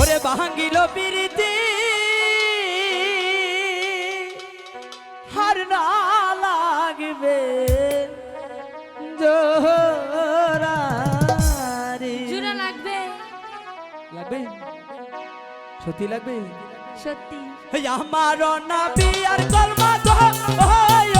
ওরে ভাঙ্গিল পিরিতি। হার না লাগবে জোরা লাগবে। লাগবে? সত্যি লাগবে? সত্যি। আমার না বিয়ার কলমা তো হয়।